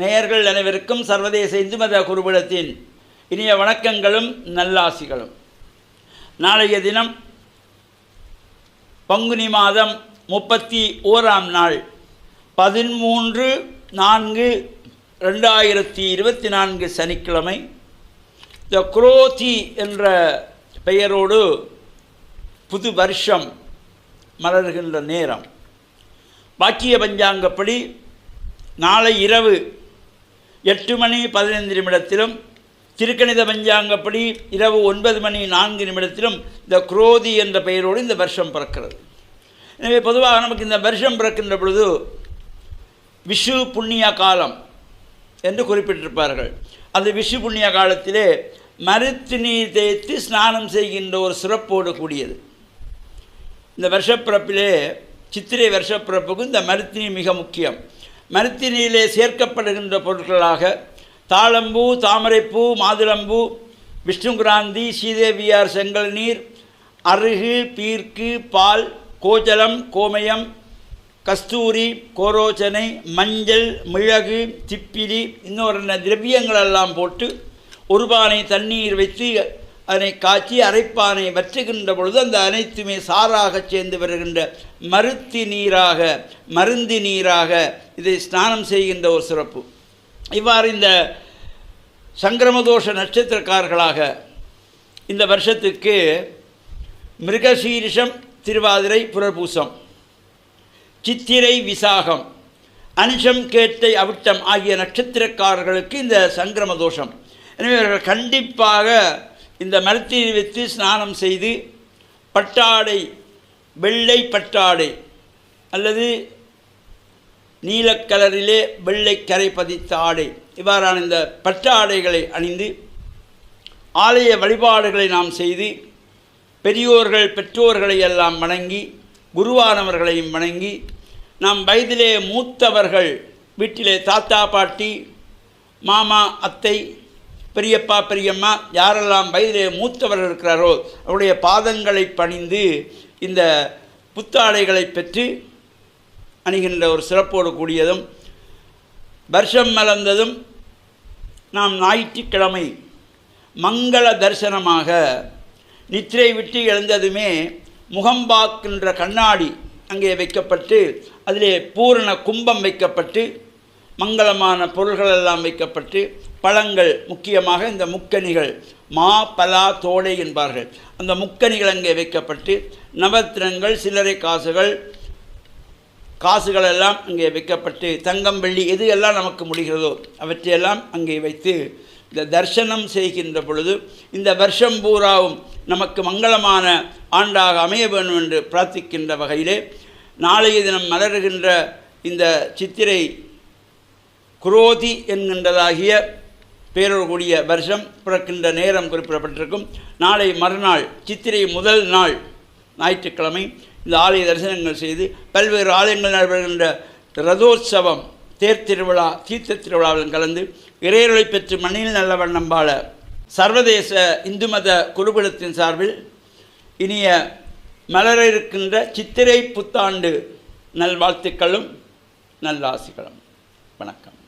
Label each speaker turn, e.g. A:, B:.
A: நேயர்கள் அனைவருக்கும் சர்வதேச இந்து மத குருபலத்தின் இனிய வணக்கங்களும் நல்லாசிகளும். நாளைய தினம் பங்குனி மாதம் முப்பத்தி ஓராம் நாள் பதிமூன்று நான்கு ரெண்டாயிரத்தி இருபத்தி நான்கு சனிக்கிழமை. த குரோதி என்ற பெயரோடு புது வருஷம் மலர்கின்ற நேரம். பாக்கிய பஞ்சாங்கப்படி நாளை இரவு எட்டு மணி பதினைந்து நிமிடத்திலும் திருக்கணித பஞ்சாங்கப்படி இரவு ஒன்பது மணி நான்கு நிமிடத்திலும் இந்த குரோதி என்ற பெயரோடு இந்த வருஷம் பிறக்கிறது. எனவே பொதுவாக நமக்கு இந்த வருஷம் பிறக்கின்ற பொழுது விஷு புண்ணிய காலம் என்று குறிப்பிட்டிருப்பார்கள். அந்த விஷு புண்ணிய காலத்திலே மருத்து நீர் தேய்த்து ஸ்நானம் செய்கின்ற ஒரு சிறப்போடு கூடியது. இந்த வருஷப்பிறப்பிலே சித்திரை வருஷப்பிறப்புக்கு இந்த மருத்தினி மிக முக்கியம். மருத்தினியிலே சேர்க்கப்படுகின்ற பொருட்களாக தாளம்பூ தாமரைப்பூ மாதுளம்பூ விஷ்ணுகிராந்தி ஸ்ரீதேவியார் செங்கல் நீர் அருகு பீர்க்கு பால் கோஜலம் கோமயம் கஸ்தூரி கோரோச்சனை மஞ்சள் மிளகு திப்பிலி இன்னொரு திரவியங்களெல்லாம் போட்டு ஒரு பானை தண்ணீர் வைத்து அதனை காய்ச்சி அரைப்பானை வற்றுகின்ற பொழுது அந்த அனைத்துமே சாராக சேர்ந்து வருகின்ற மருத்தி நீராக மருந்தி நீராக இதை ஸ்நானம் செய்கின்ற ஒரு சிறப்பு. இவ்வாறு இந்த சங்கிரமதோஷ நட்சத்திரக்காரர்களாக இந்த வருஷத்துக்கு மிருகசீரிஷம் திருவாதிரை புரபூசம் சித்திரை விசாகம் அனுஷம் கேட்டை அவிட்டம் ஆகிய நட்சத்திரக்காரர்களுக்கு இந்த சங்கிரம தோஷம் எனவே இவர்கள் கண்டிப்பாக இந்த மரத்தில் வைத்து ஸ்நானம் செய்து பட்டாடை வெள்ளை பட்டாடை அல்லது நீலக்கலரிலே வெள்ளை கரை பதித்த ஆடை. இவ்வாறான இந்த பட்டாடைகளை அணிந்து ஆலய வழிபாடுகளை நாம் செய்து பெரியோர்கள் பெற்றோர்களை எல்லாம் வணங்கி குருவானவர்களையும் வணங்கி நாம் வயதிலே மூத்தவர்கள் வீட்டிலே தாத்தா பாட்டி மாமா அத்தை பெரியப்பா பெரியம்மா யாரெல்லாம் வயதிலே மூத்தவர்கள் இருக்கிறாரோ அவருடைய பாதங்களை பணிந்து இந்த புத்தாடைகளை பெற்று அணிகின்ற ஒரு சிறப்போடு கூடியதும் வருஷம் மலர்ந்ததும் நாம் ஞாயிற்றுக்கிழமை மங்கள தரிசனமாக நித்திரை விட்டு எழுந்ததுமே முகம் பார்க்கின்ற கண்ணாடி அங்கே வைக்கப்பட்டு அதிலே பூரண கும்பம் வைக்கப்பட்டு மங்களமான பொருள்கள் எல்லாம் வைக்கப்பட்டு பழங்கள் முக்கியமாக இந்த முக்கனிகள் மா பலா தோடை என்பார்கள். அந்த முக்கனிகள் அங்கே வைக்கப்பட்டு நவத்திரங்கள் சில்லறை காசுகள் காசுகள் எல்லாம் அங்கே வைக்கப்பட்டு தங்கம் வெள்ளி எது எல்லாம் நமக்கு முடிகிறதோ அவற்றையெல்லாம் அங்கே வைத்து இந்த தர்சனம் செய்கின்ற பொழுது இந்த வருஷம் பூராவும் நமக்கு மங்களமான ஆண்டாக அமைய வேண்டும் என்று பிரார்த்திக்கின்ற வகையிலே நாளைய தினம் மலருகின்ற இந்த சித்திரை குரோதி என்கின்றதாகிய பேரோடு கூடிய வருஷம் பிறக்கின்ற நேரம் குறிப்பிடப்பட்டிருக்கும். நாளை மறுநாள் சித்திரை முதல் நாள் ஞாயிற்றுக்கிழமை இந்த ஆலய தரிசனங்கள் செய்து பல்வேறு ஆலயங்கள் நடைபெறுகின்ற ரதோற்சவம் தேர் திருவிழா தீர்த்த திருவிழாவில் கலந்து இறையருளை பெற்று மண்ணில் நல்ல வண்ணம் பாழ சர்வதேச இந்து மத குருகுலத்தின் சார்பில் இனிய மலர இருக்கின்ற சித்திரை புத்தாண்டு நல்வாழ்த்துக்களும் நல்லாசிகளும். வணக்கம்.